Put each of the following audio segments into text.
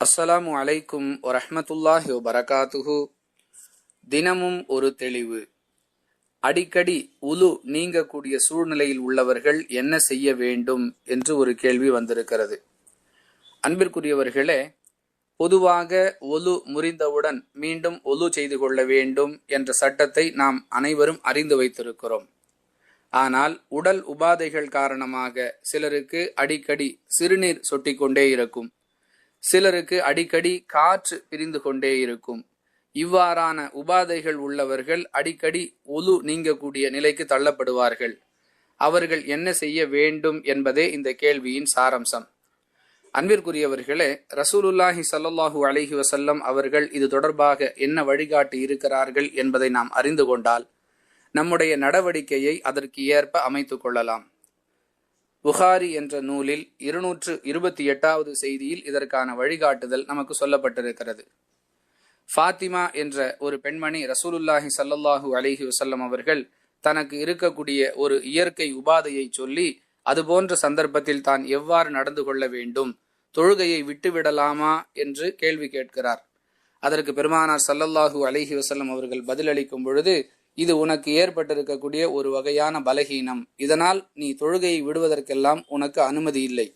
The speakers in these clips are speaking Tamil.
அஸ்ஸலாமு அலைக்கும் வரஹ்மத்துல்லாஹி வபரகாத்துஹு. தினமும் ஒரு தெளிவு. அடிக்கடி உலு நீங்கக்கூடிய சூழ்நிலையில் உள்ளவர்கள் என்ன செய்ய வேண்டும் என்று ஒரு கேள்வி வந்திருக்கிறது. அன்பிற்குரியவர்களே பொதுவாக ஒலு முறிந்தவுடன் மீண்டும் ஒலு செய்து கொள்ள வேண்டும் என்ற சட்டத்தை நாம் அனைவரும் அறிந்து வைத்திருக்கிறோம். ஆனால் உடல் உபாதைகள் காரணமாக சிலருக்கு அடிக்கடி சிறுநீர் சொட்டிக்கொண்டே இருக்கும். சிலருக்கு அடிக்கடி காற்று பிரிந்து கொண்டே இருக்கும். இவ்வாறான உபாதைகள் உள்ளவர்கள் அடிக்கடி ஒலு நீங்கக்கூடிய நிலைக்கு தள்ளப்படுவார்கள். அவர்கள் என்ன செய்ய வேண்டும் என்பதே இந்த கேள்வியின் சாரம்சம். அன்பிற்குரியவர்களே ரசூலுல்லாஹி சல்லாஹூ அலைஹி வசல்லம் அவர்கள் இது தொடர்பாக என்ன வழிகாட்டி இருக்கிறார்கள் என்பதை நாம் அறிந்து கொண்டால் நம்முடைய நடவடிக்கையை அதற்கு ஏற்ப அமைத்துக் கொள்ளலாம். புகாரி என்ற நூலில் இருநூற்று இருபத்தி எட்டாவது செய்தியில் இதற்கான வழிகாட்டுதல் நமக்கு சொல்லப்பட்டிருக்கிறது. ஃபாத்திமா என்ற ஒரு பெண்மணி ரசூலுல்லாஹி சல்லல்லாஹூ அலிஹி வசல்லம் அவர்கள் தனக்கு இருக்கக்கூடிய ஒரு இயற்கை உபாதையை சொல்லி அதுபோன்ற சந்தர்ப்பத்தில் தான் எவ்வாறு நடந்து கொள்ள வேண்டும் தொழுகையை விட்டுவிடலாமா என்று கேள்வி கேட்கிறார். அதற்கு பெருமானார் சல்லல்லாஹூ அலிஹி வசல்லம் அவர்கள் பதிலளிக்கும் பொழுது இது உனக்கு ஏற்பட்டிருக்கக்கூடிய ஒரு வகையான பலகீனம். இதனால் நீ தொழுகையை விடுவதற்கெல்லாம் உனக்கு அனுமதி இல்லை.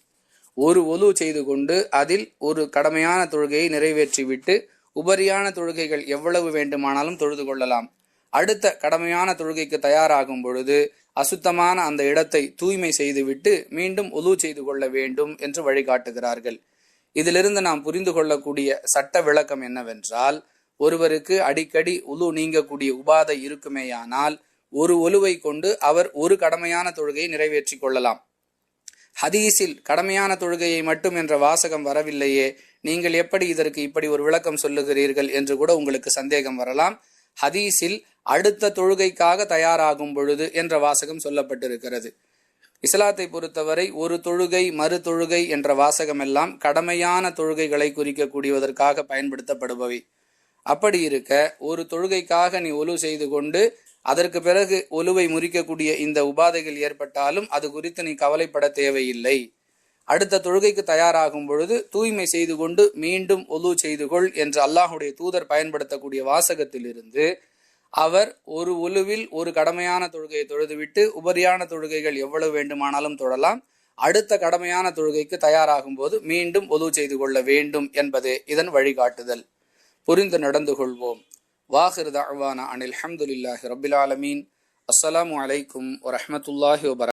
ஒரு ஒலு செய்து கொண்டு அதில் ஒரு கடமையான தொழுகையை நிறைவேற்றிவிட்டு உபரியான தொழுகைகள் எவ்வளவு வேண்டுமானாலும் தொழுது கொள்ளலாம். அடுத்த கடமையான தொழுகைக்கு தயாராகும் பொழுது அசுத்தமான அந்த இடத்தை தூய்மை செய்துவிட்டு மீண்டும் ஒலு செய்து கொள்ள வேண்டும் என்று வழிகாட்டுகிறார்கள். இதிலிருந்து நாம் புரிந்து கொள்ளக்கூடிய சட்ட விளக்கம் என்னவென்றால் ஒருவருக்கு அடிக்கடி உலு நீங்கக்கூடிய உபாதை இருக்குமேயானால் ஒரு ஒலுவை கொண்டு அவர் ஒரு கடமையான தொழுகையை நிறைவேற்றிக் கொள்ளலாம். ஹதீஸில் கடமையான தொழுகையை மட்டும் என்ற வாசகம் வரவில்லையே நீங்கள் எப்படி இதற்கு இப்படி ஒரு விளக்கம் சொல்லுகிறீர்கள்? என்று கூட உங்களுக்கு சந்தேகம் வரலாம். ஹதீஸில் அடுத்த தொழுகைக்காக தயாராகும் பொழுது என்ற வாசகம் சொல்லப்பட்டிருக்கிறது. இஸ்லாத்தை பொறுத்தவரை ஒரு தொழுகை மறு தொழுகை என்ற வாசகம் எல்லாம் கடமையான தொழுகைகளை குறிக்கக்கூடியதற்காக பயன்படுத்தப்படுபவை. அப்படி இருக்க ஒரு தொழுகைக்காக நீ ஒலு செய்து கொண்டு அதற்கு பிறகு ஒலுவை முறிக்கக்கூடிய இந்த உபாதைகள் ஏற்பட்டாலும் அது குறித்து நீ கவலைப்பட தேவையில்லை. அடுத்த தொழுகைக்கு தயாராகும் பொழுது தூய்மை செய்து கொண்டு மீண்டும் ஒலு செய்து கொள் என்று அல்லாஹுடைய தூதர் பயன்படுத்தக்கூடிய வாசகத்திலிருந்து அவர் ஒரு ஒலுவில் ஒரு கடமையான தொழுகையை தொழுதுவிட்டு உபரியான தொழுகைகள் எவ்வளவு வேண்டுமானாலும் தொழலாம். அடுத்த கடமையான தொழுகைக்கு தயாராகும் போது மீண்டும் ஒலு செய்து கொள்ள வேண்டும் என்பதே இதன் வழிகாட்டுதல். புரிந்து நடந்து கொள்வோம். வாஹிர் தஅவானா அனில் அஹமதுல்லாஹி ரபில் ஆலமீன். அஸ்ஸலாமு அலைக்கும் வரமத்துல்லாஹி வபரகாத்துஹு